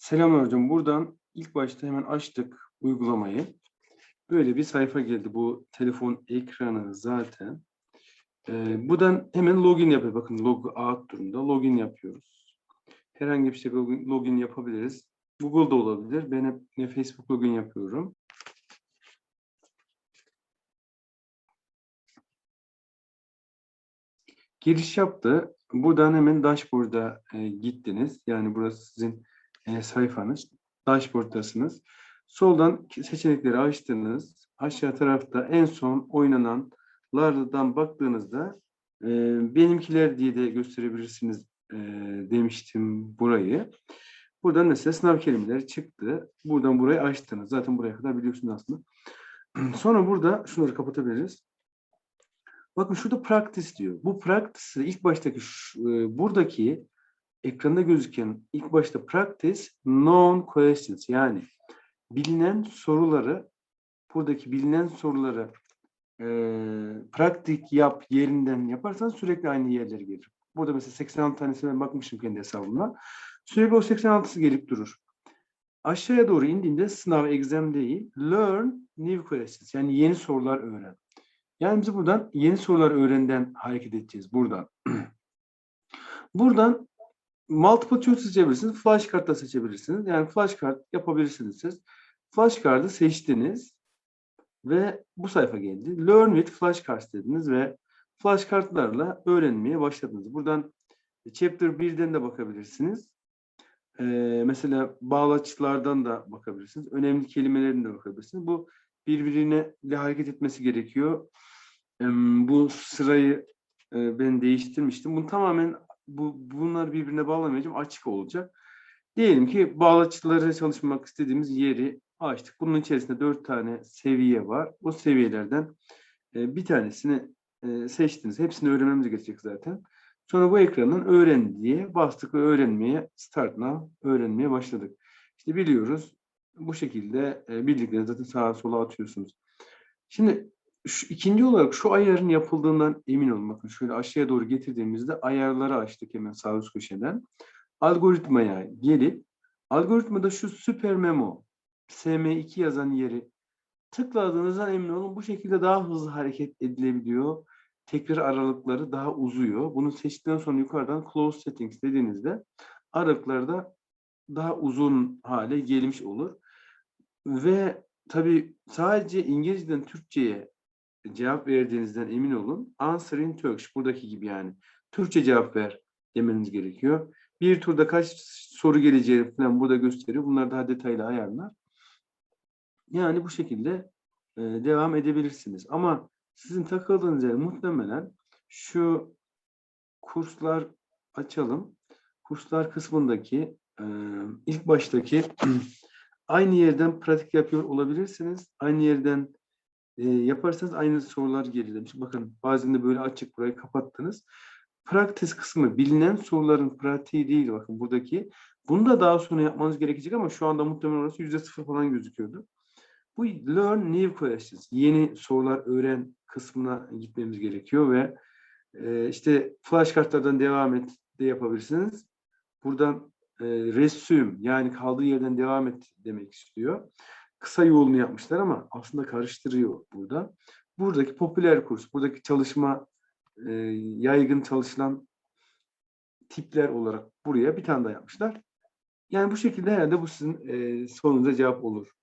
Selamlar hocam. Buradan ilk başta hemen açtık uygulamayı. Böyle bir sayfa geldi. Bu telefon ekranı zaten. Ee, buradan hemen login yapıyor. Bakın log out durumda. Login yapıyoruz. Herhangi bir şey login, yapabiliriz. Google'da olabilir. Ben hep yine Facebook login yapıyorum. Giriş yaptı. Buradan hemen dashboard'a e, gittiniz. Yani burası sizin e, sayfanız. Dashboard'tasınız. Soldan seçenekleri açtınız. Aşağı tarafta en son oynananlardan baktığınızda e, benimkiler diye de gösterebilirsiniz e, demiştim burayı. Buradan mesela sınav kelimeleri çıktı. Buradan burayı açtınız. Zaten buraya kadar biliyorsunuz aslında. Sonra burada şunları kapatabiliriz. Bakın şurada practice diyor. Bu practice'ı ilk baştaki şu, e, buradaki ekranda gözüken ilk başta practice known questions yani bilinen soruları buradaki bilinen soruları e, praktik yap yerinden yaparsan sürekli aynı yerlere gelir. Burada mesela 86 tanesine bakmışım kendi hesabımda. Sürekli o 86'sı gelip durur. Aşağıya doğru indiğinde sınav exam değil, learn new questions yani yeni sorular öğren. Yani biz buradan yeni sorular öğrenden hareket edeceğiz buradan. buradan multiple choice seçebilirsiniz, flashcard da seçebilirsiniz. Yani flashcard yapabilirsiniz siz. Flashcard'ı seçtiniz ve bu sayfa geldi. Learn with flashcards dediniz ve flashcardlarla öğrenmeye başladınız. Buradan chapter 1'den de bakabilirsiniz. Ee, mesela bağlaçlardan da bakabilirsiniz. Önemli kelimelerine de bakabilirsiniz. Bu birbirine hareket etmesi gerekiyor. Bu sırayı e, ben değiştirmiştim. Bunu tamamen bu bunlar birbirine bağlamayacağım. Açık olacak. Diyelim ki bağlaçları çalışmak istediğimiz yeri açtık. Bunun içerisinde dört tane seviye var. O seviyelerden e, bir tanesini e, seçtiniz. Hepsini öğrenmemiz gerekecek zaten. Sonra bu ekrandan öğren diye bastık ve öğrenmeye start now öğrenmeye başladık. İşte biliyoruz bu şekilde e, bildiklerinizi zaten sağa sola atıyorsunuz. Şimdi şu, ikinci olarak şu ayarın yapıldığından emin olun. Bakın şöyle aşağıya doğru getirdiğimizde ayarları açtık hemen sağ üst köşeden. Algoritmaya gelip algoritmada şu süper memo SM2 yazan yeri tıkladığınızdan emin olun bu şekilde daha hızlı hareket edilebiliyor. Tekrar aralıkları daha uzuyor. Bunu seçtikten sonra yukarıdan close settings dediğinizde aralıklarda daha uzun hale gelmiş olur. Ve tabii sadece İngilizceden Türkçe'ye cevap verdiğinizden emin olun. Answer in Turkish buradaki gibi yani. Türkçe cevap ver demeniz gerekiyor. Bir turda kaç soru geleceği falan burada gösteriyor. Bunlar daha detaylı ayarlar. Yani bu şekilde e, devam edebilirsiniz. Ama sizin takıldığınız yer muhtemelen şu kurslar açalım. Kurslar kısmındaki e, ilk baştaki aynı yerden pratik yapıyor olabilirsiniz. Aynı yerden e, yaparsanız aynı sorular gelir demiş. Bakın bazen de böyle açık burayı kapattınız. Practice kısmı bilinen soruların pratiği değil bakın buradaki. Bunu da daha sonra yapmanız gerekecek ama şu anda muhtemelen orası yüzde sıfır falan gözüküyordu. Bu learn new questions. Yeni sorular öğren kısmına gitmemiz gerekiyor ve e, işte flashcardlardan devam et de yapabilirsiniz. Buradan e, resume yani kaldığı yerden devam et demek istiyor. Kısa yolunu yapmışlar ama aslında karıştırıyor burada. Buradaki popüler kurs, buradaki çalışma e, yaygın çalışılan tipler olarak buraya bir tane daha yapmışlar. Yani bu şekilde herhalde bu sizin e, sorunuza cevap olur